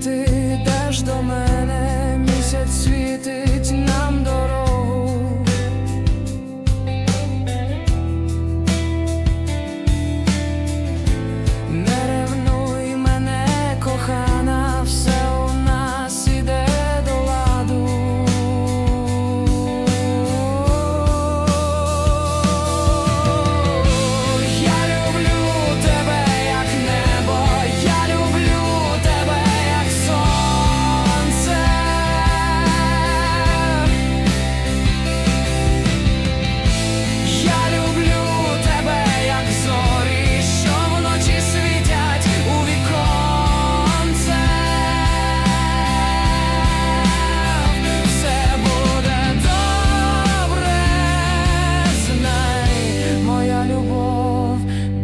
desperté.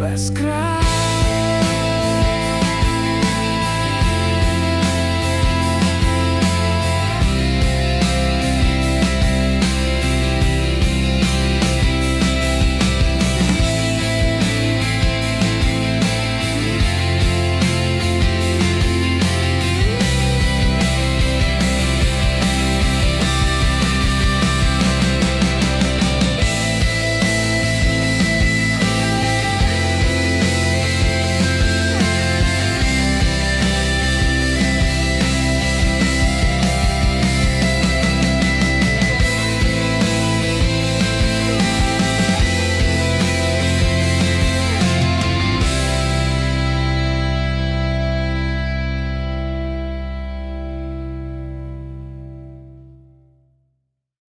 без краю.